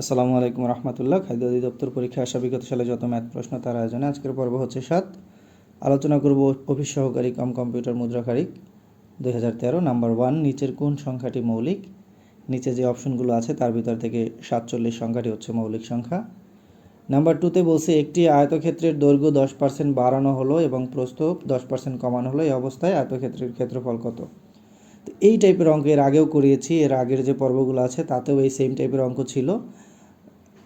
আসসালামু আলাইকুম রহমতুল্লাহ। খাদ্য অধিদপ্তর পরীক্ষা আসা বিগত সালে যত ম্যাথ প্রশ্ন, তার আয়োজনে আজকের পর্ব হচ্ছে সাত। আলোচনা করব অফিস সহকারী কম কম্পিউটার মুদ্রাকারিক দুই হাজার তেরো, নাম্বার ওয়ান, নিচের কোন সংখ্যাটি মৌলিক? নিচে যে অপশনগুলো আছে, তার ভিতর থেকে সাতচল্লিশ সংখ্যাটি হচ্ছে মৌলিক সংখ্যা। নাম্বার টুতে বলছে, একটি আয়তক্ষেত্রের দৈর্ঘ্য দশ পার্সেন্ট বাড়ানো হলো এবং প্রস্থ দশ পার্সেন্ট কমানো হলো, এই অবস্থায় আয়তক্ষেত্রের ক্ষেত্রফল কত? তো এই টাইপের অঙ্ক এর আগেও করিয়েছি, এর আগের যে পর্বগুলো আছে, তাতেও এই সেম টাইপের অঙ্ক ছিল।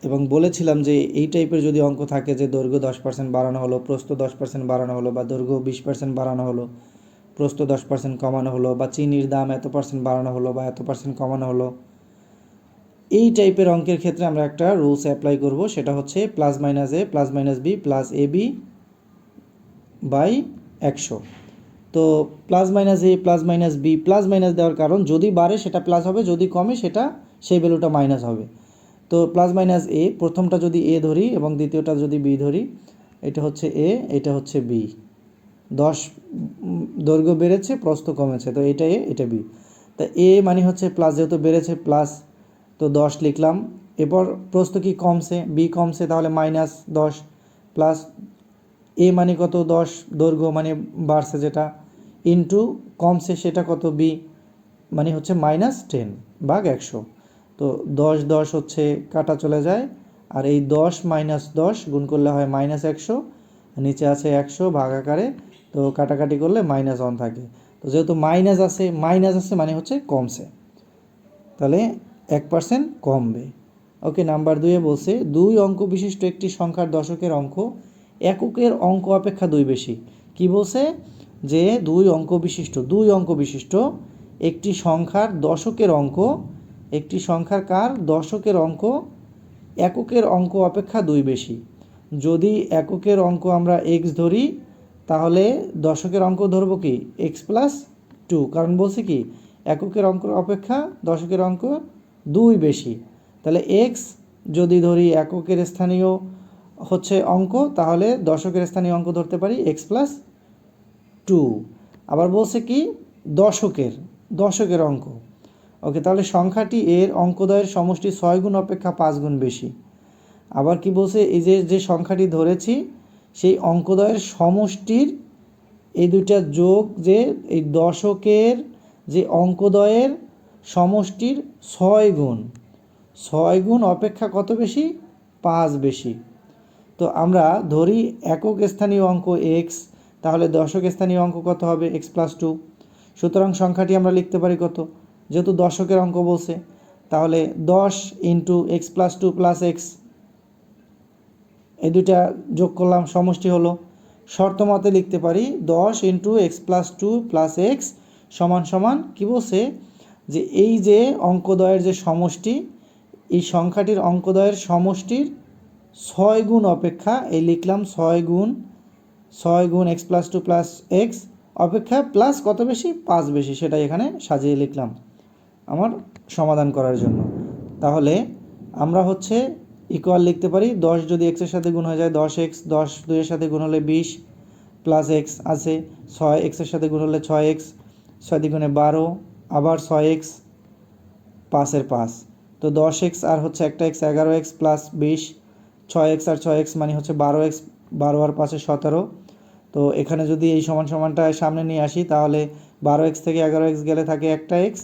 এবং বলেছিলাম যে এই টাইপের যদি অঙ্ক থাকে যে দৈর্ঘ্য দশ পার্সেন্ট বাড়ানো হলো, প্রস্থ দশ পার্সেন্ট বাড়ানো হলো বা দৈর্ঘ্য বিশ পার্সেন্ট বাড়ানো হলো, প্রস্থ দশ পার্সেন্ট কমানো হলো বা চিনির দাম এত পার্সেন্ট বাড়ানো হলো বা এত পার্সেন্ট কমানো হলো, এই টাইপের অঙ্কের ক্ষেত্রে আমরা একটা রুলস অ্যাপ্লাই করব। সেটা হচ্ছে plus minus A plus minus B plus A B by একশো। তো plus minus A plus minus B plus minus দেওয়ার কারণ যদি বাড়ে সেটা প্লাস হবে, যদি কমে সেটা সেই ভ্যালুটা মাইনাস হবে। তো প্লাস মাইনাস এ প্রথমটা যদি এ ধরি এবং দ্বিতীয়টা যদি বি ধরি, এটা হচ্ছে এ এটা হচ্ছে বি দশ দৈর্ঘ্য বেড়েছে, প্রস্থ কমেছে, তো এটা এ এটা বি তা এ মানে হচ্ছে প্লাস যেহেতু বেড়েছে প্লাস তো দশ লিখলাম। এরপর প্রস্থ কি কমছে? বি কমছে, তাহলে মাইনাস দশ প্লাস এ মানে কত? দশ, দৈর্ঘ্য মানে বাড়ছে যেটা। ইন্টু কমছে সেটা কত? বি মানে হচ্ছে মাইনাস টেন ভাগ একশো। তো দশ দশ হচ্ছে কাটা চলে যায়, আর এই দশ মাইনাস দশ গুণ করলে হয় মাইনাস একশো, নিচে আছে একশো ভাগ আকারে, তো কাটাকাটি করলে মাইনাস ওয়ান থাকে। তো যেহেতু মাইনাস আছে মাইনাস আছে মানে হচ্ছে কমছে। তাহলে এক পার্সেন্ট কমবে। ওকে, নাম্বার দুইয়ে বলছে, দুই অঙ্ক বিশিষ্ট একটি সংখ্যার দশকের অঙ্ক, এককের অঙ্ক অপেক্ষা দুই বেশি। কি বলছে? যে দুই অঙ্ক বিশিষ্ট, দুই অঙ্ক বিশিষ্ট একটি সংখ্যার দশকের অঙ্ক একটি সংখ্যার কার দশকের অঙ্ক, এককের অঙ্ক অপেক্ষা দুই বেশি। যদি এককের অঙ্ক আমরা এক্স ধরি, তাহলে দশকের অঙ্ক ধরবো কি? এক্স প্লাস টু কারণ বলছে কি, এককের অঙ্ক অপেক্ষা দশকের অঙ্ক দুই বেশি। তাহলে এক্স যদি ধরি এককের স্থানীয় হচ্ছে অঙ্ক, তাহলে দশকের স্থানীয় অঙ্ক ধরতে পারি এক্স প্লাস টু আবার বলছে কি, দশকের দশকের অঙ্ক। ওকে, তাহলে সংখ্যাটি এর অঙ্কদয়ের সমষ্টি ছয় গুণ অপেক্ষা পাঁচ গুণ বেশি। আবার কি বলছে? এই যে যে সংখ্যাটি ধরেছি, সেই অঙ্কদয়ের সমষ্টির এই দুইটা যোগ যে, এই দশকের যে অঙ্কদয়ের সমষ্টির ছয় গুণ। ছয় গুণ অপেক্ষা কত বেশি? পাঁচ বেশি। তো আমরা ধরি একক স্থানীয় অঙ্ক এক্স তাহলে দশক স্থানীয় অঙ্ক কত হবে? এক্স প্লাস টু সুতরাং সংখ্যাটি আমরা লিখতে পারি কত? যেহেতু দশকের অঙ্ক বলছে, তাহলে দশ into X plus two plus X এই দুইটা যোগ করলাম, সমষ্টি হলো, শর্ত মতে লিখতে পারি দশ into X plus two plus X সমান সমান কী বলছে? যে এই যে অঙ্কদয়ের যে সমষ্টি, এই সংখ্যাটির অঙ্কদয়ের সমষ্টির ছয় গুণ অপেক্ষা, এই লিখলাম ছয় গুণ ছয় গুণ X plus two plus X অপেক্ষা প্লাস কত বেশি? পাঁচ বেশি সেটা এখানে সাজিয়ে লিখলাম। আমার সমাধান করার জন্য। তাহলে আমরা হচ্ছে ইকুয়াল লিখতে পারি, দশ যদি এক্সের সাথে গুণ হয়ে যায়, দশ এক্স দশ দুইয়ের সাথে গুণ হলে বিশ প্লাস এক্স আছে ছয় এক্সের সাথে গুণ হলে ছয় এক্স ছয় দ্বিগুণে বারো, আবার ছয় এক্স পাঁচের পাঁচ। তো দশ এক্স আর হচ্ছে একটা এক্স এগারো এক্স প্লাস বিশ, ছয় এক্স আর ছয় এক্স মানে হচ্ছে বারো এক্স বারো আর পাঁচে সতেরো। তো এখানে যদি এই সমান সমানটা সামনে নিয়ে আসি, তাহলে বারো এক্স থেকে এগারো এক্স গেলে থাকে একটা এক্স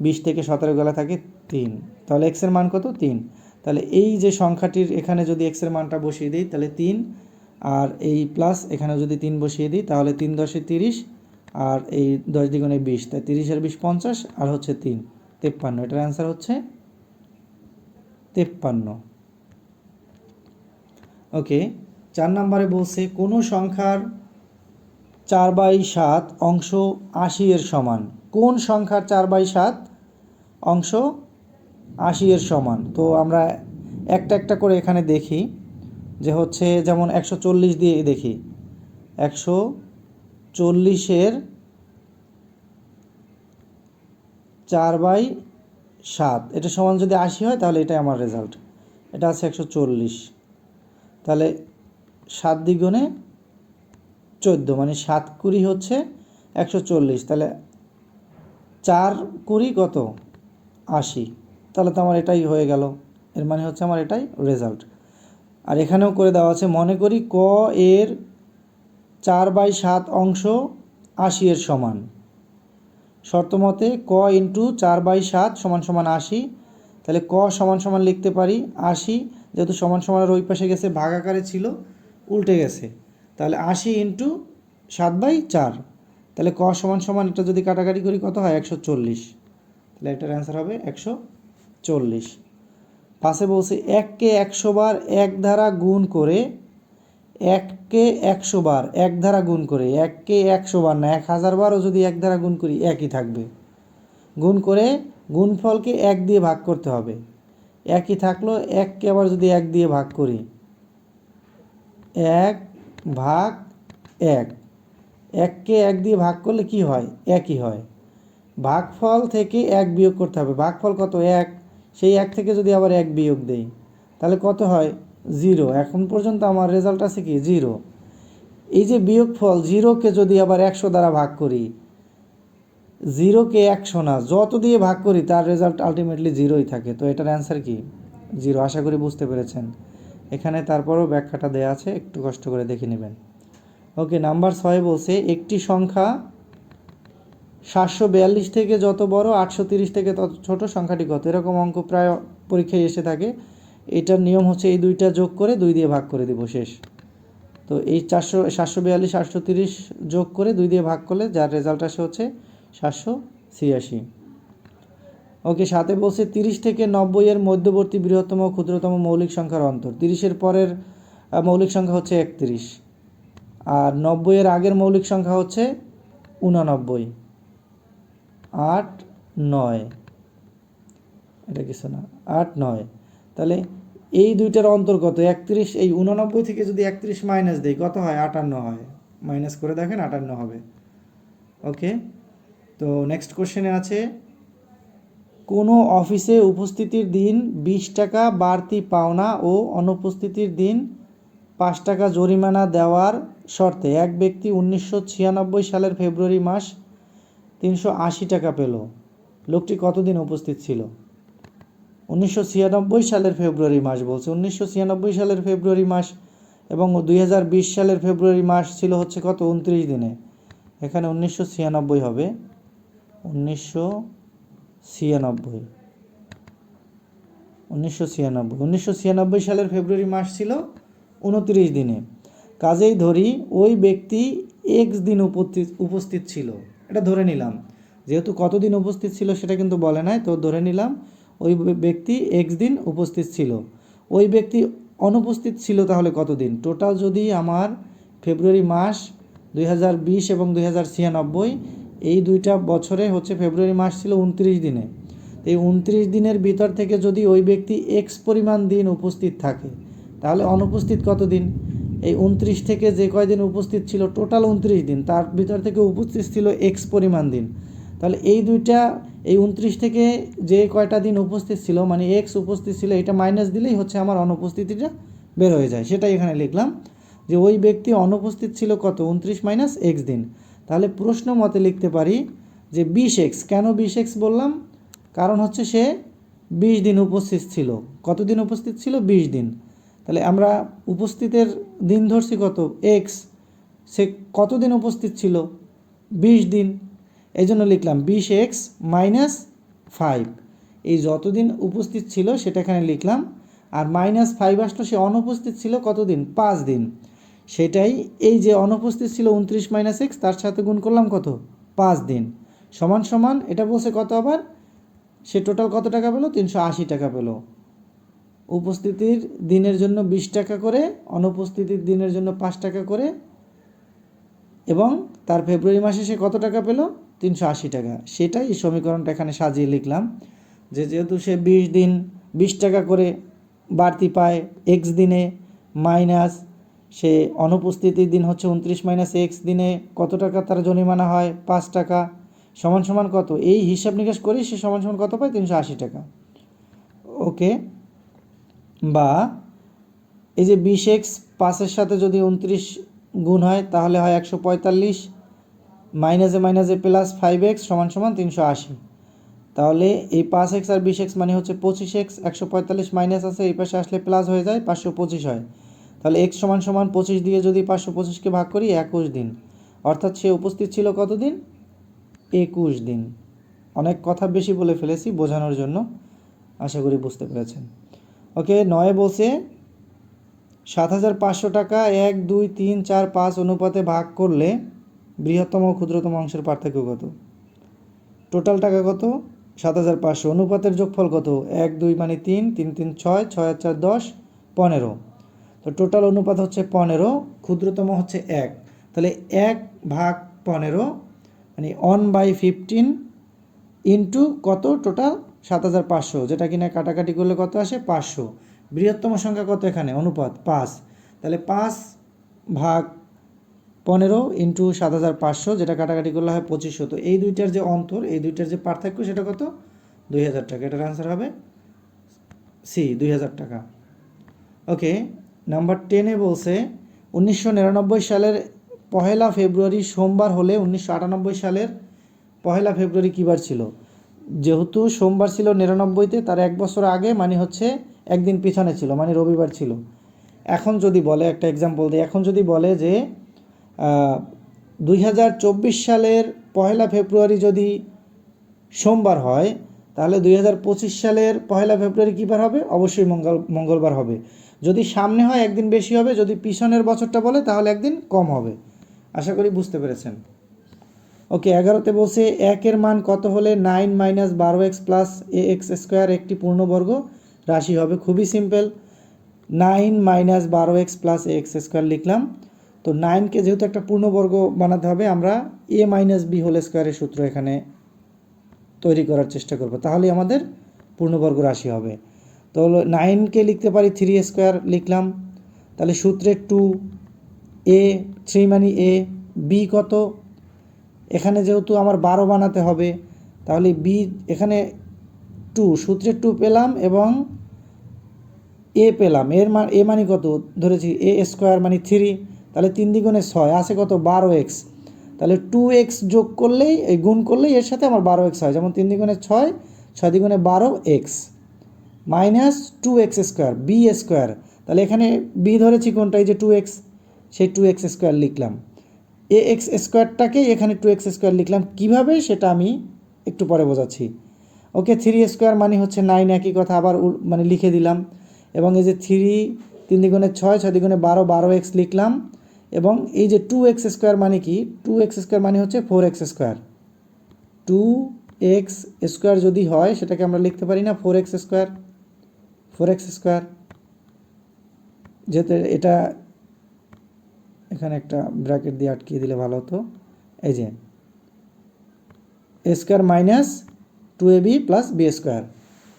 বিশ থেকে সতেরো গেলে থাকে তিন। তাহলে এক্সের মান কত? তিন। তাহলে এই যে সংখ্যাটির এখানে যদি এক্সের মানটা বসিয়ে দিই, তাহলে তিন। আর এই প্লাস এখানে যদি তিন বসিয়ে দিই, তাহলে তিন দশে তিরিশ। আর এই দশ দ্বিগুণে বিশ, তাই তিরিশ আর বিশ পঞ্চাশ, আর হচ্ছে তিন। তেপ্পান্ন। এটার অ্যান্সার হচ্ছে তেপ্পান্ন। ওকে চার নম্বরে বলছে, কোনো সংখ্যার চার বাই সাত অংশ আশি এর সমান। কোন সংখ্যার চার বাই সাত অংশ আশি এর সমান? তো আমরা একটা একটা করে এখানে দেখি, যে হচ্ছে যেমন একশো চল্লিশ দিয়ে দেখি, একশো চল্লিশের চার বাই সাত। এটা সমান যদি আশি হয়, তাহলে এটাই আমার রেজাল্ট এটা আছে একশো চল্লিশ। তাহলে সাত দ্বিগুণে চোদ্দ মানে সাত কুড়ি হচ্ছে একশো চল্লিশ। তাহলে চার কুড়ি কত? আশি। তাহলে তো আমার এটাই হয়ে গেল। এর মানে হচ্ছে আমার এটাই রেজাল্ট আর এখানেও করে দেওয়া আছে, মনে করি ক এর চার বাই সাত অংশ আশি এর সমান। শর্তমতে ক ইন্টু চার বাই সাত সমান সমান আশি। তাহলে ক সমান সমান লিখতে পারি আশি, যেহেতু সমান সমানের ওই পাশে গেছে, ভাগাকারে ছিল, উল্টে গেছে। তাহলে আশি ইন্টু সাত বাই চার। তাহলে ক সমান সমান এটা যদি কাটাকাটি করি কত হয়? একশো চল্লিশ। তাহলে এটার অ্যান্সার হবে একশো চল্লিশ। পাশে বলছে এককে একশো বার এক ধারা গুণ করে এককে একশো বার এক ধারা গুণ করে এককে একশো বার না, এক হাজার বারও যদি এক ধারা গুণ করি একই থাকবে। গুণ করে গুণফলকে এক দিয়ে ভাগ করতে হবে। একই থাকল এককে আবার যদি এক দিয়ে ভাগ করি, এক ভাগ এক। এককে এক দিয়ে ভাগ করলে কি হয়? একই হয়। ভাগফল থেকে এক বিয়োগ করতে হবে। ভাগফল কত? এক। সেই এক থেকে যদি আবার এক বিয়োগ দেই, তাহলে কত হয়? জিরো। এখন পর্যন্ত আমার রেজাল্ট আছে কি? জিরো। এই যে বিয়োগফল জিরোকে যদি আবার একশো দ্বারা ভাগ করি, জিরোকে একশো না, যত দিয়ে ভাগ করি, তার রেজাল্ট আলটিমেটলি জিরোই থাকে। তো এটার অ্যান্সার কি? জিরো। আশা করি বুঝতে পেরেছেন। এখানে তারপরও ব্যাখ্যাটা দেওয়া আছে। একটু কষ্ট করে দেখে নেবেন। ওকে, নাম্বার ছয় বলছে, একটি সংখ্যা সাতশো বিয়াল্লিশ থেকে যত বড়, আটশো তিরিশ থেকে তত ছোট, সংখ্যাটি কত? এরকম অঙ্ক প্রায় পরীক্ষায় এসে থাকে। এটার নিয়ম হচ্ছে এই দুইটা যোগ করে দুই দিয়ে ভাগ করে দিব, শেষ। তো এই চারশো, সাতশো বিয়াল্লিশ, আটশো তিরিশ যোগ করে দুই দিয়ে ভাগ করলে যার রেজাল্ট আসে হচ্ছে সাতশো ছিয়াশি। ওকে সাথে বলছে, তিরিশ থেকে নব্বই এর মধ্যবর্তী বৃহত্তম ক্ষুদ্রতম মৌলিক সংখ্যার অন্তর। তিরিশের পরের মৌলিক সংখ্যা হচ্ছে একত্রিশ। আর নব্বই এর আগের মৌলিক সংখ্যা হচ্ছে উনানব্বই। আট, নয়। এটা কিছু না। আট, নয়। তাহলে এই দুইটার অন্তর্গত একত্রিশ, এই উননব্বই থেকে যদি একত্রিশ মাইনাস দেই, কত হয়? আটান্ন হয়। মাইনাস করে দেখেন, আটান্ন হবে। ওকে? তো নেক্সট কোশ্চেনে আছে, কোনো অফিসে উপস্থিতির দিন বিশ টাকা বাড়তি পাওনা ও অনুপস্থিতির দিন পাঁচ টাকা জরিমানা দেওয়ার শর্তে এক ব্যক্তি উনিশশো ছিয়ানব্বই সালের ফেব্রুয়ারি মাস তিনশো আশি টাকা পেল। লোকটি কতদিন উপস্থিত ছিল? উনিশশো ছিয়ানব্বই সালের ফেব্রুয়ারি মাস বলছে। উনিশশো ছিয়ানব্বই সালের ফেব্রুয়ারি মাস এবং দুই হাজার বিশ সালের ফেব্রুয়ারি মাস ছিল হচ্ছে কত? উনত্রিশ দিনে। এখানে উনিশশো ছিয়ানব্বই হবে। উনিশশো ছিয়ানব্বই। উনিশশো ছিয়ানব্বই। উনিশশো ছিয়ানব্বই সালের ফেব্রুয়ারি মাস ছিল উনত্রিশ দিনে। কাজেই ধরি ওই ব্যক্তি এক্স দিন উপস্থিত উপস্থিত ছিল। এটা ধরে নিলাম। যেহেতু কতদিন উপস্থিত ছিল সেটা কিন্তু বলে নাই, তো ধরে নিলাম ওই ব্যক্তি এক্স দিন উপস্থিত ছিল। ওই ব্যক্তি অনুপস্থিত ছিল তাহলে কতদিন? টোটাল যদি আমার ফেব্রুয়ারি মাস দুই হাজার বিশ এবং দুই হাজার ছিয়ানব্বই, এই দুইটা বছরে হচ্ছে ফেব্রুয়ারি মাস ছিল উনত্রিশ দিনে। এই উনত্রিশ দিনের ভিতর থেকে যদি ওই ব্যক্তি এক্স পরিমাণ দিন উপস্থিত থাকে তাহলে অনুপস্থিত কতদিন? এই উনত্রিশ থেকে যে কয়দিন উপস্থিত ছিল? টোটাল উনত্রিশ দিন। তার ভিতর থেকে উপস্থিত ছিল এক্স পরিমাণ দিন। তাহলে এই দুইটা, এই উনত্রিশ থেকে যে কয়টা দিন উপস্থিত ছিল মানে এক্স উপস্থিত ছিল, এটা মাইনাস দিলেই হচ্ছে আমার অনুপস্থিতিটা বের হয়ে যায়। সেটাই এখানে লিখলাম যে ওই ব্যক্তি অনুপস্থিত ছিল কত? উনত্রিশ মাইনাস এক্স দিন। তাহলে প্রশ্ন মতে লিখতে পারি যে বিশ এক্স কেন বিশ এক্স বললাম? কারণ হচ্ছে সে বিশ দিন উপস্থিত ছিল। কতদিন উপস্থিত ছিল? বিশ দিন। তাহলে আমরা উপস্থিতের দিন ধরছি কত? এক্স সে কতদিন উপস্থিত ছিল? বিশ দিন। এই জন্য লিখলাম বিশ এক্স মাইনাস ফাইভ এই যতদিন উপস্থিত ছিল সেটা এখানে লিখলাম। আর মাইনাস ফাইভ আসলো সে অনুপস্থিত ছিল কতদিন? পাঁচ দিন। সেটাই এই যে অনুপস্থিত ছিল উনত্রিশ মাইনাস এক্স তার সাথে গুণ করলাম কত? পাঁচ দিন। সমান সমান এটা বলছে কত আবার? সে টোটাল কত টাকা পেল? তিনশো আশি টাকা পেল। উপস্থিতির দিনের জন্য বিশ টাকা করে, অনুপস্থিতির দিনের জন্য পাঁচ টাকা করে, এবং তার ফেব্রুয়ারি মাসে সে কত টাকা পেল? তিনশো আশি টাকা। সেটাই এই সমীকরণটা এখানে সাজিয়ে লিখলাম যে যেহেতু সে বিশ দিন বিশ টাকা করে বাড়তি পায় এক্স দিনে মাইনাস, সে অনুপস্থিতির দিন হচ্ছে উনত্রিশ মাইনাস এক্স দিনে কত টাকা তার জরিমানা হয়? পাঁচ টাকা। সমান সমান কত? এই হিসাব নিকাশ করি সে সমান সমান কত পায়? তিনশো আশি টাকা। ওকে? বা এই যে বিশ এক্স পাঁচের সাথে যদি উনত্রিশ গুণ হয়, তাহলে হয় একশো পঁয়তাল্লিশ মাইনাসে মাইনাসে প্লাস ফাইভ এক্স সমান সমান তিনশো আশি। তাহলে এই পাঁচ এক্স আর বিশ এক্স মানে হচ্ছে পঁচিশ এক্স, একশো পঁয়তাল্লিশ মাইনাস আছে, এই পাশে আসলে প্লাস হয়ে যায়, পাঁচশো পঁচিশ হয়। তাহলে এক্স সমান সমান পঁচিশ দিয়ে যদি পাঁচশো পঁচিশকে ভাগ করি, একুশ দিন। অর্থাৎ সে উপস্থিত ছিল কতদিন? একুশ দিন। অনেক কথা বেশি বলে ফেলেছি বোঝানোর জন্য। আশা করি বুঝতে পেরেছেন। ওকে, নয় বলছে, সাত হাজার পাঁচশো টাকা, এক, দুই, তিন, চার, পাঁচ অনুপাতে ভাগ করলে বৃহত্তম ও ক্ষুদ্রতম অংশের পার্থক্য কত? টোটাল টাকা কত? সাত হাজার পাঁচশো। অনুপাতের যোগফল কত? এক, দুই মানে তিন তিন তিন, ছয় ছয় চার, দশ, পনেরো। তো টোটাল অনুপাত হচ্ছে পনেরো, ক্ষুদ্রতম হচ্ছে এক। তাহলে এক ভাগ পনেরো মানে ওয়ান বাই ফিফটিন ইন্টু কত টোটাল? সাত হাজার পাঁচশো। যেটা কিনা কাটাকাটি করলে কত আসে? পাঁচশো। বৃহত্তম সংখ্যা কত এখানে? অনুপাত পাঁচ। তাহলে পাঁচ ভাগ পনেরো ইন্টু সাত হাজার পাঁচশো, যেটা কাটাকাটি করলে হয় পঁচিশশো। তো এই দুইটার যে অন্তর, এই দুইটার যে পার্থক্য, সেটা কত? দুই হাজার টাকা। এটার আনসার হবে সি, দুই হাজার টাকা। ওকে, নাম্বার টেনে বলছে, উনিশশো নিরানব্বই সালের পহেলা ফেব্রুয়ারি সোমবার হলে উনিশশো আটানব্বই সালের পহেলা ফেব্রুয়ারি কী বার ছিল? যেহেতু সোমবার ছিল নিরানব্বইতে, তার এক বছর আগে মানে হচ্ছে একদিন পিছনে ছিল মানে রবিবার ছিল। এখন যদি বলে, একটা এক্সাম্পল দিই, এখন যদি বলে যে দুই হাজার চব্বিশ সালের পহেলা ফেব্রুয়ারি যদি সোমবার হয়, তাহলে দুই হাজার পঁচিশ সালের পহেলা ফেব্রুয়ারি কী বার হবে? অবশ্যই মঙ্গল, মঙ্গলবার হবে। যদি সামনে হয়, একদিন বেশি হবে, যদি পিছনের বছরটা বলে, তাহলে একদিন কম হবে। আশা করি বুঝতে পেরেছেন। ওকে, এগারোতে বলছে, একের মান কত হলে নাইন মাইনাস বারো X plus A X square একটি পূর্ণবর্গ রাশি হবে? খুবই সিম্পল। নাইন মাইনাস বারো X plus A X square লিখলাম। তো নাইনকে যেহেতু একটা পূর্ণবর্গ বানাতে হবে, আমরা এ মাইনাস বি হোল স্কোয়ারের সূত্র এখানে তৈরি করার চেষ্টা করব। তাহলেই আমাদের পূর্ণবর্গ রাশি হবে। তো হলো নাইনকে লিখতে পারি থ্রি স্কোয়ার লিখলাম। তাহলে সূত্রে টু এ, থ্রি মানে এ, বি কত? এখানে যেহেতু আমার বারো বানাতে হবে, তাহলে বি এখানে টু সূত্রে টু পেলাম এবং এ পেলাম। এর মান এ মানে কত? ধরেছি এ স্কোয়ার মানে থ্রি তাহলে তিন দ্বিগুণে ছয়, আছে কত? বারো এক্স তাহলে টু এক্স যোগ করলেই, এই গুণ করলেই এর সাথে আমার বারো এক্স হয়। যেমন তিন দ্বিগুণে ছয় ছয় দ্বিগুণে বারো X minus two X square B square তাহলে এখানে বি ধরেছি কোনটা এই যে টু এক্স সেই টু এক্স স্কোয়ার লিখলাম। এ এক্স স্কোয়ারটাকে এখানে টু এক্স স্কোয়ার লিখলাম। কীভাবে? সেটা আমি একটু পরে বোঝাচ্ছি। ওকে থ্রি স্কোয়ার মানে হচ্ছে নাইন একই কথা আবার মানে লিখে দিলাম। এবং এই যে থ্রি তিন দ্বিগুণে ছয় ছয় দ্বিগুণে বারো বারো এক্স লিখলাম। এবং এই যে টু এক্স স্কোয়ার মানে কি? টু এক্স স্কোয়ার মানে হচ্ছে four X square two X square যদি হয়, সেটাকে আমরা লিখতে পারি না four X square four X square যেহেতু এটা এখানে একটা ব্র্যাকেট দিয়ে আটকিয়ে দিলে ভালো হতো। এই যে A square minus two A B plus B square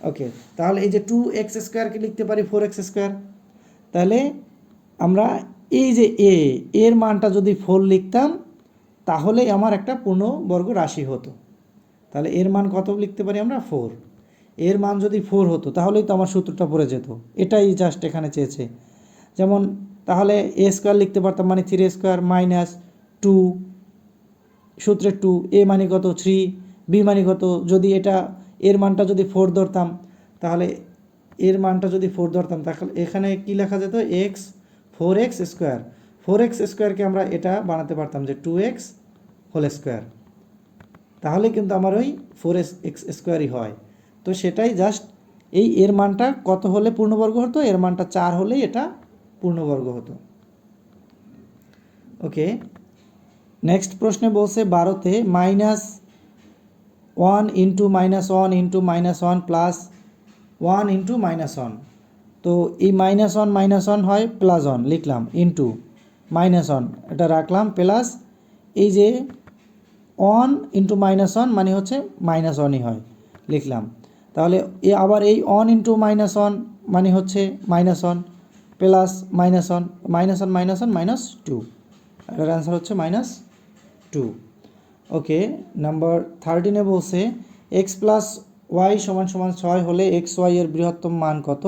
okay তাহলে এই যে টু এক্স স্কোয়ারকে লিখতে পারি ফোর এক্স স্কোয়ার তাহলে আমরা এই যে এ এর মানটা যদি ফোর লিখতাম তাহলে আমার একটা পূর্ণবর্গ রাশি হতো। তাহলে এর মান কত লিখতে পারি আমরা? ফোর এর মান যদি ফোর হতো, তাহলেই তো আমার সূত্রটা পড়ে যেত। এটাই জাস্ট এখানে চেয়েছে। যেমন তাহলে এ স্কোয়ার লিখতে পারতাম মানে থ্রি স্কোয়ার মাইনাস টু সূত্রে টু এ মানে কত? থ্রি বি মানে কত? যদি এটা এর মানটা যদি ফোর ধরতাম, তাহলে এর মানটা যদি ফোর ধরতাম, তাহলে এখানে কি লেখা যেত? X four X square four X স্কোয়ারকে আমরা এটা বানাতে পারতাম যে টু এক্স হোল স্কোয়ার তাহলে কিন্তু আমার ওই ফোর এক্স এক্স স্কোয়ারই হয়। তো সেটাই জাস্ট এই এর মানটা কত হলে পূর্ণবর্গ হতো? এর মানটা চার হলেই এটা পূর্ণবর্গ হতো। ওকে নেক্সট প্রশ্নে বলছে বারোতে minus one into minus one into minus one plus one into minus one তো এই মাইনাস ওয়ান মাইনাস ওয়ান হয় প্লাস ওয়ান লিখলাম ইন্টু মাইনাস ওয়ান এটা রাখলাম প্লাস এই যে ওয়ান ইন্টু মাইনাস ওয়ান মানে হচ্ছে মাইনাস ওয়ানই হয়, লিখলাম। তাহলে এ আবার এই ওয়ান ইন্টু মাইনাস ওয়ান মানে হচ্ছে minus one plus minus one minus one minus one, minus two. এটার অ্যান্সার হচ্ছে মাইনাস টু। ওকে, নাম্বার থার্টিনে বলছে এক্স প্লাস ওয়াই সমান সমান ছয় হলে এক্স ওয়াই এর বৃহত্তম মান কত?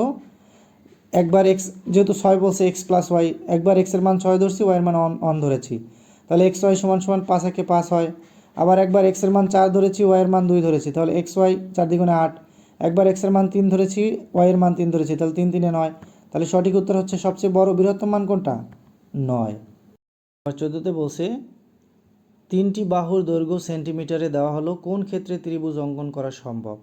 একবার এক্স যেহেতু ছয় বলছে এক্স প্লাস ওয়াই একবার এক্সের মান ছয় ধরছি ওয়াইয়ের মান অন অন ধরেছি। তাহলে এক্স ওয়াই সমান সমান পাঁচ একে পাঁচ হয়। আবার একবার এক্সের মান চার ধরেছি ওয়াই এর মান দুই ধরেছি, তাহলে এক্স ওয়াই চার দ্বিগুণে আট। একবার এক্সের মান তিন ধরেছি ওয়াই এর মান তিন ধরেছি, তাহলে তিন তিনে নয়। তাহলে সঠিক উত্তর হচ্ছে সবচেয়ে বড় বৃহত্তম মান কোনটা? নয়। চোদ্দোতে বলছে, তিনটি বাহুর দৈর্ঘ্য সেন্টিমিটারে দেওয়া হলো, কোন ক্ষেত্রে ত্রিভুজ অঙ্কন করা সম্ভব?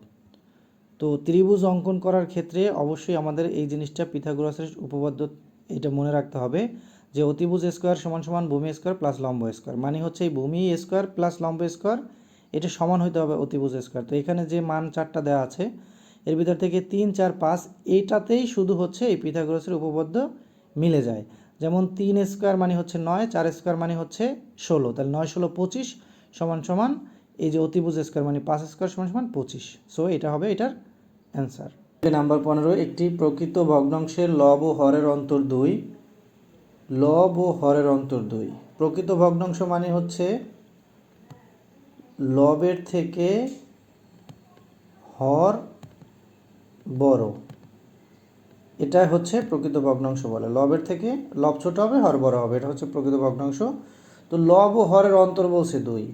তো ত্রিভুজ অঙ্কন করার ক্ষেত্রে অবশ্যই আমাদের এই জিনিসটা পিথাগোরাসের উপপাদ্য এটা মনে রাখতে হবে যে অতিভুজ স্কোয়ার সমান সমান ভূমি স্কোয়ার প্লাস লম্ব স্কোয়ার। মানে হচ্ছে এই ভূমি স্কোয়ার প্লাস লম্ব স্কোয়ার, এটা সমান হতে হবে অতিভুজ স্কোয়ার। তো এখানে যে মান চারটা দেওয়া আছে এর ভিতর থেকে তিন, চার, পাঁচ, এইটাতেই শুধু হচ্ছে এই পিথাগোরাসের উপপাদ্য মিলে যায়। যেমন তিন স্কোয়ার মানে হচ্ছে নয়, চার স্কোয়ার মানে হচ্ছে ষোলো। তাহলে নয়, ষোলো, পঁচিশ সমান সমান এই যে অতিভুজ স্কোয়ার মানে পাঁচ স্কোয়ার সমান সমান পঁচিশ। সো এটা হবে এটার অ্যান্সার নাম্বার পনেরো, একটি প্রকৃত ভগ্নাংশের লব ও হরের অন্তর দুই। লব ও হরের অন্তর দুই। প্রকৃত ভগ্নাংশ মানে হচ্ছে লবের থেকে হর বড়। এটা হচ্ছে প্রকৃত ভগ্নাংশ বলে। লবের থেকে লব ছোট হবে, হর বড় হবে। এটা হচ্ছে প্রকৃত ভগ্নাংশ। তো লব ও হরের অন্তর বলছে দুই।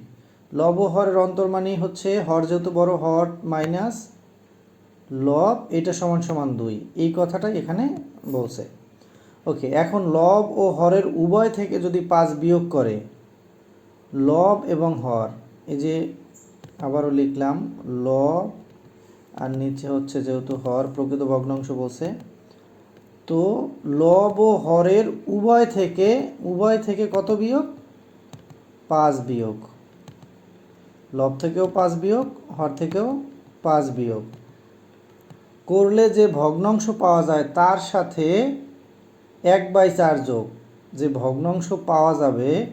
লব ও হরের অন্তর মানে হচ্ছে হর যেহেতু বড়, হর মাইনাস লব, এটা সমান সমান দুই। এই কথাটাই এখানে বলছে। ওকে, এখন লব ও হরের উভয় থেকে যদি পাঁচ বিয়োগ করে লব এবং হর, এই যে আবারও লিখলাম, লব আর নিচে হচ্ছে যেহেতু হর, প্রকৃত ভগ্নাংশ বলছে। তো লব ও হরের উভয় থেকে উভয় থেকে কত বিয়োগ? পাঁচ বিয়োগ। লব থেকেও পাঁচ বিয়োগ, হর থেকেও পাঁচ বিয়োগ। করলে যে ভগ্নাংশ পাওয়া যায় তার সাথে এক বাই চার যোগ। যে ভগ্নাংশ পাওয়া যাবে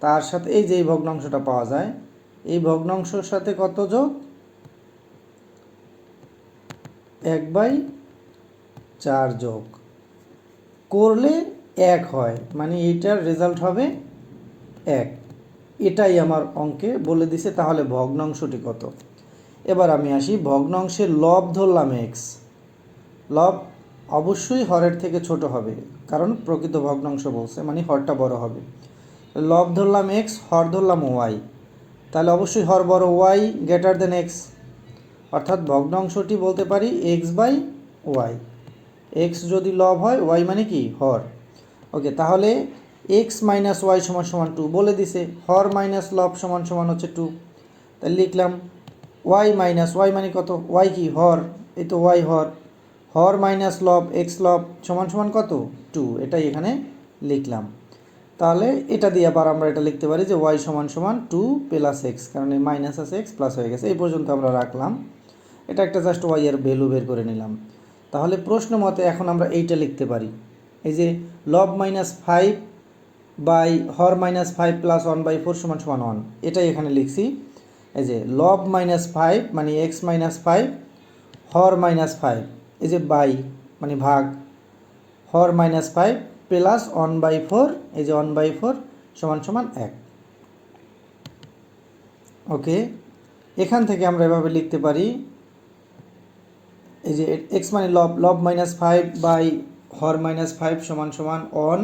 তার সাথে, এই যে এই ভগ্নাংশটা পাওয়া যায়, এই ভগ্নাংশের সাথে কত যোগ? এক বাই চার যোগ করলে এক হয় মানে এইটার রেজাল্ট হবে এক। এটাই আমার অঙ্কে বলে দিছে, তাহলে ভগ্নাংশটি কত? এবার আমি আসি ভগ্নাংশের লব ধরলাম এক্স লব অবশ্যই হরের থেকে ছোট হবে, কারণ প্রকৃত ভগ্নাংশ বলছে মানে হরটা বড় হবে। লব ধরলাম এক্স হর ধরলাম ওয়াই তাহলে অবশ্যই হর বড় ওয়াই গ্রেটার দেন এক্স অর্থাৎ ভগ্নাংশটি বলতে পারি এক্স বাই ওয়াই এক্স যদি লব হয় ওয়াই মানে কি? হর। ওকে, তাহলে এক্স মাইনাস ওয়াই সমান সমান টু বলে দিছে। হর মাইনাস লব সমান সমান হচ্ছে টু তাহলে লিখলাম ওয়াই মাইনাস ওয়াই মানে কত? ওয়াই কি? হর। এই তো ওয়াই হর। হর মাইনাস লব এক্স লব সমান সমান কত? টু এটাই এখানে লিখলাম। তাহলে এটা দিয়ে আবার আমরা এটা লিখতে পারি যে ওয়াই সমান সমান টু প্লাস এক্স কারণ এই মাইনাস আছে এক্স প্লাস হয়ে গেছে। এই পর্যন্ত আমরা রাখলাম। এটা একটা জাস্ট ওয়াই এর ভ্যালু বের করে নিলাম। তাহলে প্রশ্ন মতে এখন আমরা এইটা লিখতে পারি। এই যে লব minus five by Har minus five plus one by four সমান সমান ওয়ান এটাই এখানে লিখছি। এই যে লব মাইনাস ফাইভ মানে এক্স মাইনাস ফাইভ হর মাইনাস ফাইভ এই যে বাই মানে ভাগ, হর minus five plus one by four এই যে ওয়ান বাই ফোর সমান সমান এক। ওকে এখান থেকে আমরা এভাবে লিখতে পারি এই যে এক্স মানে লব লব মাইনাস ফাইভ বাই হর মাইনাস ফাইভ সমান সমান অন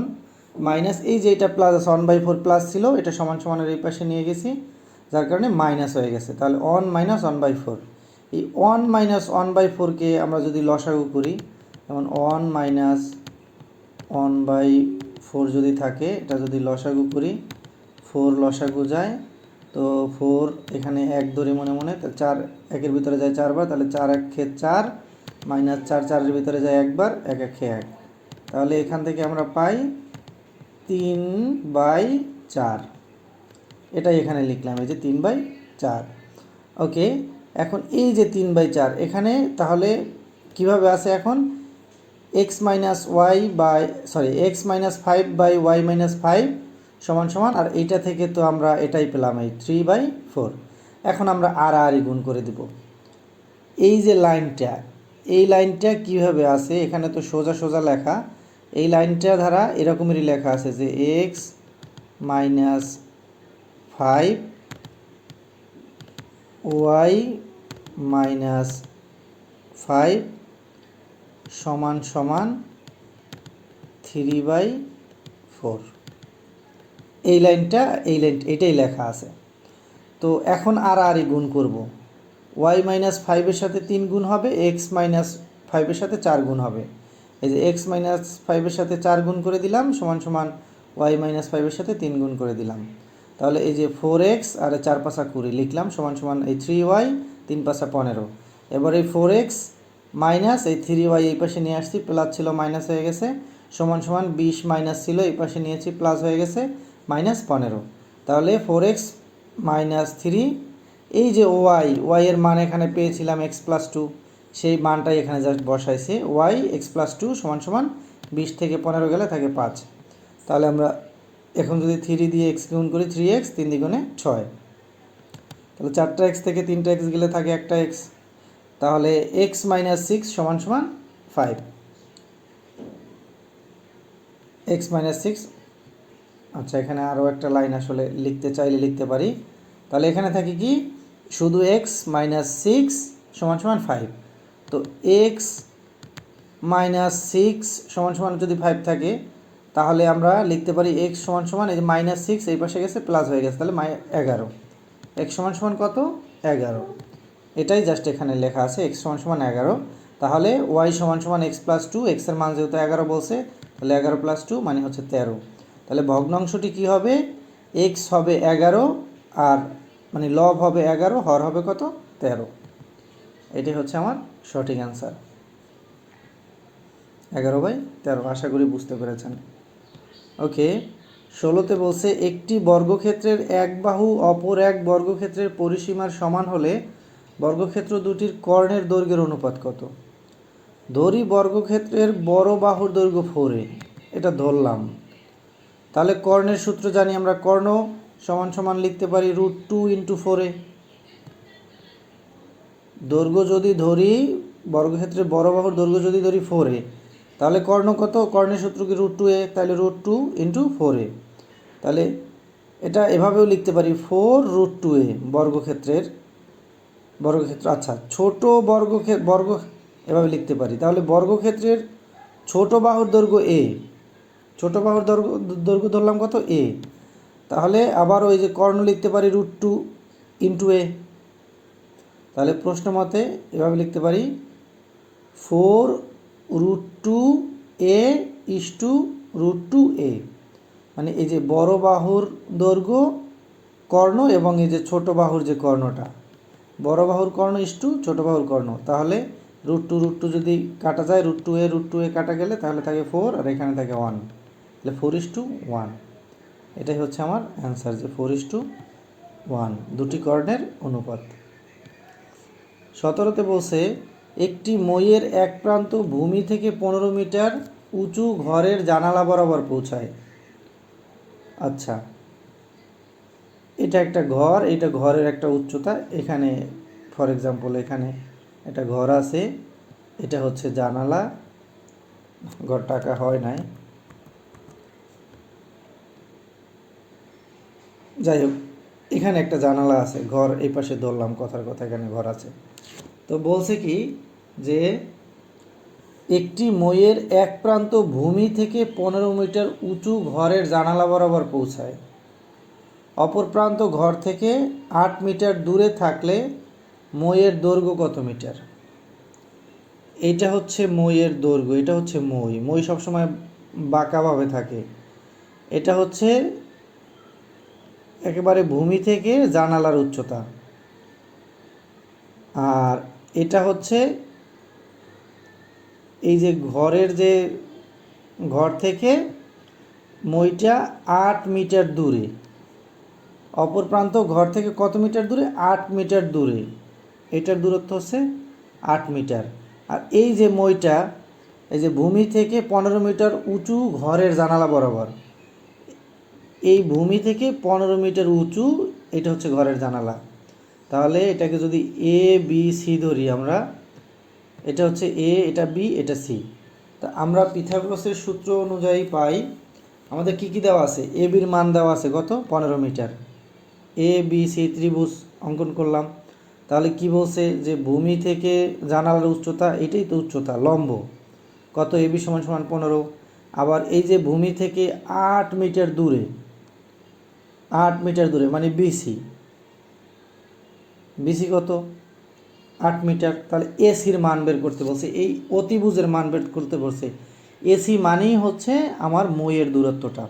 মাইনাস এই যে এটা প্লাস আছে ওয়ান বাই ফোর প্লাস ছিল, এটা সমান সমানের এই পাশে নিয়ে গেছি, যার কারণে মাইনাস হয়ে গেছে। তাহলে one minus one by four এই ওয়ান মাইনাস ওয়ান বাই ফোরকে আমরা যদি লসাগু করি, যেমন one minus one by four যদি থাকে, এটা যদি লসাগু করি ফোর লসাগু যায়, তো ফোর এখানে এক ধরে মনে মনে চার, একের ভিতরে যায় চারবার, তাহলে চার এক খেয়ে চার মাইনাস চার চারের ভিতরে যায় একবার, এক এক এক। তাহলে এখান থেকে আমরা পাই তিন বাই চার। এটাই এখানে লিখলাম, এই যে তিন বাই চার। ওকে, এখন এই যে তিন বাই চার, এখানে তাহলে কীভাবে আছে এখন? X minus Y by sorry X minus five by Y minus five সমান সমান, আর এইটা থেকে তো আমরা এটাই পেলাম, এই থ্রি বাই ফোর এখন আমরা আর আর গুণ করে দিব। এই যে লাইনটা এই লাইনটা কীভাবে আছে? এখানে তো সোজা সোজা লেখা। এই লাইনটা ধারা এরকমেরই লেখা আছে যে X minus five Y minus five সমান সমান থ্রি বাই ফোর এই লাইনটা, এই লাইন, এটাই লেখা আছে। তো এখন আর আরই গুণ করব। ওয়াই মাইনাস ফাইভের সাথে তিন গুণ হবে এক্স মাইনাস ফাইভের সাথে চার গুণ হবে। এই যে এক্স মাইনাস ফাইভের সাথে চার গুণ করে দিলাম, সমান সমান ওয়াই মাইনাস ফাইভের সাথে তিন গুণ করে দিলাম। তাহলে এই যে ফোর এক্স আর চার পাশা কুড়ি লিখলাম, সমান সমান এই থ্রি ওয়াই তিন পাশা পনেরো। এবার এই ফোর এক্স মাইনাস এই থ্রি ওয়াই এই পাশে নিয়ে আসছি প্লাস ছিল মাইনাস হয়ে গেছে, সমান সমান বিশ মাইনাস ছিল, এই পাশে নিয়েছি প্লাস হয়ে গেছে মাইনাস পনেরো। তাহলে ফোর এক্স মাইনাস থ্রি এই যে ওয়াই ওয়াই এর মান এখানে পেয়েছিলাম এক্স প্লাস টু সেই মানটাই এখানে জাস্ট বসাইছে। ওয়াই এক্স প্লাস টু সমান সমান বিশ থেকে পনেরো গেলে থাকে পাঁচ। তাহলে আমরা এখন যদি থ্রি দিয়ে এক্স গুণ করি থ্রি এক্স তিন দ্বিগুণে ছয়। তাহলে চারটা এক্স থেকে তিনটা এক্স গেলে থাকে একটা এক্স তাহলে এক্স মাইনাস সিক্স সমান সমান ফাইভ এক্স মাইনাস সিক্স আচ্ছা এখানে আরও একটা লাইন আসলে লিখতে চাইলে লিখতে পারি। তাহলে এখানে থাকে কি? শুধু এক্স মাইনাস সিক্স সমান সমান ফাইভ তো এক্স মাইনাস সিক্স সমান সমান যদি ফাইভ থাকে, তাহলে আমরা লিখতে পারি এক্স সমান সমান, এই যে মাইনাস সিক্স এই পাশে গেছে প্লাস হয়ে গেছে, তাহলে মাই এগারো। এক্স সমান সমান কত? এগারো। এটাই জাস্ট এখানে লেখা আছে এক্স সমান সমান এগারো। তাহলে ওয়াই সমান সমান এক্স প্লাস টু এক্সের মান যেহেতু এগারো বলছে, তাহলে এগারো প্লাস টু মানে হচ্ছে তেরো। তাহলে ভগ্নাংশটি কি হবে? এক্স হবে এগারো, আর মানে লব হবে এগারো, হর হবে কত? তেরো। এটাই হচ্ছে আমার সঠিক অ্যান্সার এগারো বাই তেরো, আশা করি বুঝতে পেরেছেন। ওকে ষোলোতে বলছে, একটি বর্গক্ষেত্রের এক বাহু অপর এক বর্গক্ষেত্রের পরিসীমার সমান হলে বর্গক্ষেত্র দুটির কর্ণের দৈর্ঘ্যের অনুপাত কত? ধরি বর্গক্ষেত্রের বড় বাহুর দৈর্ঘ্য ফোরে এটা ধরলাম। তাহলে কর্ণের সূত্র জানি আমরা কর্ণ সমান সমান লিখতে পারি রুট টু ইন্টু ফোরে দৈর্ঘ্য যদি ধরি বর্গক্ষেত্রে বড় বাহুর দৈর্ঘ্য যদি ধরি ফোরে তাহলে কর্ণ কত? কর্ণের সূত্র কি রুট টু এ, তাহলে root two into four A. তাহলে এটা এভাবেও লিখতে পারি ফোর রুট টু এ বর্গক্ষেত্রের, বর্গক্ষেত্র আচ্ছা ছোট বর্গক্ষে, বর্গ, এভাবে লিখতে পারি। তাহলে বর্গক্ষেত্রের ছোট বাহুর দৈর্ঘ্য এ ছোট বাহুর দৈর্ঘ্য দৈর্ঘ্য ধরলাম কত? এ তাহলে আবার ওই যে কর্ণ লিখতে পারি রুট টু ইন্টু এ তাহলে প্রশ্ন মতে এভাবে লিখতে পারি four root two A is two root two A মানে এই যে বড় বাহুর দৈর্ঘ্য কর্ণ এবং এই যে ছোট বাহুর যে কর্ণটা। বড় বাহুর কর্ণ ইস টু ছোট বাহুর কর্ণ। তাহলে রুট টু রুট টু যদি কাটা যায় root two A root two A কাটা গেলে তাহলে থাকে ফোর আর এখানে থাকে ওয়ান তাহলে ফোর ইস টু ওয়ান এটাই হচ্ছে আমার অ্যান্সার যে ফোর ইস টু ওয়ান দুটি কর্ণের অনুপাত। সতেরোতে বলছে, একটি মইয়ের এক প্রান্ত ভূমি থেকে পনেরো মিটার উঁচু ঘরের জানালা বরাবর পৌঁছায়। আচ্ছা এটা একটা ঘর, এটা ঘরের একটা উচ্চতা। এখানে ফর এক্সাম্পল এখানে একটা ঘর আছে, এটা হচ্ছে জানালা। ঘর টাকা হয় নাই। যাই হোক, এখানে একটা জানালা আছে, ঘর এই পাশে ধরলাম, কথার কথা এখানে ঘর আছে। তো বলছে কি যে, একটি মইয়ের এক প্রান্ত ভূমি থেকে পনেরো মিটার উঁচু ঘরের জানালা বরাবর পৌঁছায়। অপর প্রান্ত ঘর থেকে আট মিটার দূরে থাকলে মইয়ের দৈর্ঘ্য কত মিটার? এটা হচ্ছে মইয়ের দৈর্ঘ্য, এটা হচ্ছে মই। মই সবসময় বাঁকাভাবে থাকে। এটা হচ্ছে একেবারে ভূমি থেকে জানালার উচ্চতা। আর এটা হচ্ছে এই যে ঘরের যে ঘর থেকে মইটা আট মিটার দূরে। অপর প্রান্ত ঘর থেকে কত মিটার দূরে? আট মিটার দূরে। এটার দূরত্ব হচ্ছে আট মিটার। আর এই যে মইটা, এই যে ভূমি থেকে পনেরো মিটার উঁচু ঘরের জানালা বরাবর। এই ভূমি থেকে পনেরো মিটার উঁচু, এটা হচ্ছে ঘরের জানালা। তাহলে এটাকে যদি এ বি সি ধরি আমরা, এটা হচ্ছে এ এটা বি এটা সি তা আমরা পিথাগোরাসের সূত্র অনুযায়ী পাই, আমাদের কি কি দেওয়া আছে? এ বির মান দেওয়া আছে কত? পনেরো মিটার। এ বি সি ত্রিভুজ অঙ্কন করলাম। তাহলে কি বলছে? যে ভূমি থেকে জানালার উচ্চতা, এটাই তো উচ্চতা, লম্ব। কত? বি সমান সমান পনেরো। আবার এই যে ভূমি থেকে আট মিটার দূরে আট মিটার দূরে মানে বিসি বিসি কত? আট মিটার। তাহলে এসির মান বের করতে বলছে, এই অতিভুজের মান বের করতে বলছে। এসি মানেই হচ্ছে আমার মইয়ের দূরত্বটা।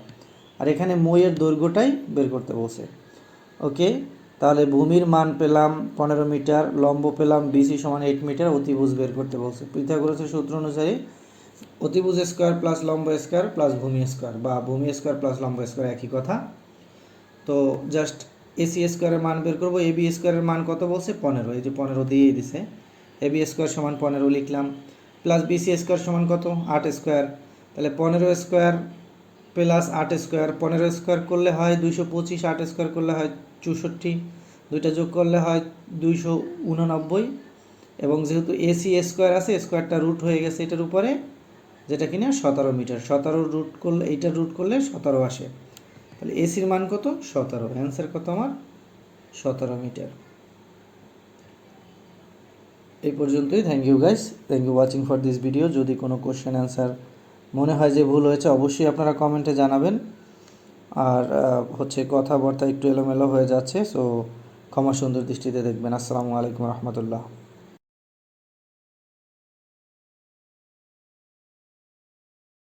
আর এখানে মইয়ের দৈর্ঘ্যটাই বের করতে বলছে। ওকে তাহলে ভূমির মান পেলাম পনেরো মিটার, লম্ব পেলাম বিসি সমান এইট মিটার, অতিভুজ বের করতে বলছে। পৃথাগোরাসের সূত্র অনুযায়ী অতিভুজ স্কোয়ার প্লাস লম্ব স্কোয়ার প্লাস ভূমি স্কোয়ার বা ভূমি স্কোয়ার প্লাস লম্ব স্কোয়ার একই কথা। তো জাস্ট এসি স্কোয়ারের মান বের করব এবি স্কোয়ারের মান কত বলছে? পনেরো। এই যে পনেরো দিয়েই দিছে। এবি স্কোয়ার সমান পনেরো লিখলাম। প্লাস বিসি স্কোয়ার সমান কত? আট স্কোয়ার তাহলে পনেরো স্কোয়ার প্লাস আট স্কোয়ার পনেরো স্কোয়ার করলে হয় দুইশো পঁচিশ, আট স্কোয়ার করলে হয় চৌষট্টি। দুইটা যোগ করলে হয় দুইশো উননব্বই। এবং যেহেতু এসি স্কোয়ার আছে স্কোয়ারটা রুট হয়ে গেছে এটার উপরে, যেটা কিনা সতেরো মিটার। সতেরো রুট করলে, এইটা রুট করলে সতেরো আসে। তাহলে এসির মান কত? সতেরো। অ্যান্সার কত আমার? সতেরো মিটার। এই পর্যন্তই। Thank you guys thank you watching for this video যদি কোনো কোশ্চেন অ্যান্সার মনে হয় যে ভুল হয়েছে, অবশ্যই আপনারা কমেন্টে জানাবেন। আর হচ্ছে কথাবার্তা একটু এলোমেলো হয়ে যাচ্ছে সো ক্ষমা সুন্দর দৃষ্টিতে দেখবেন। আসসালামু আলাইকুম রহমতুল্লাহ।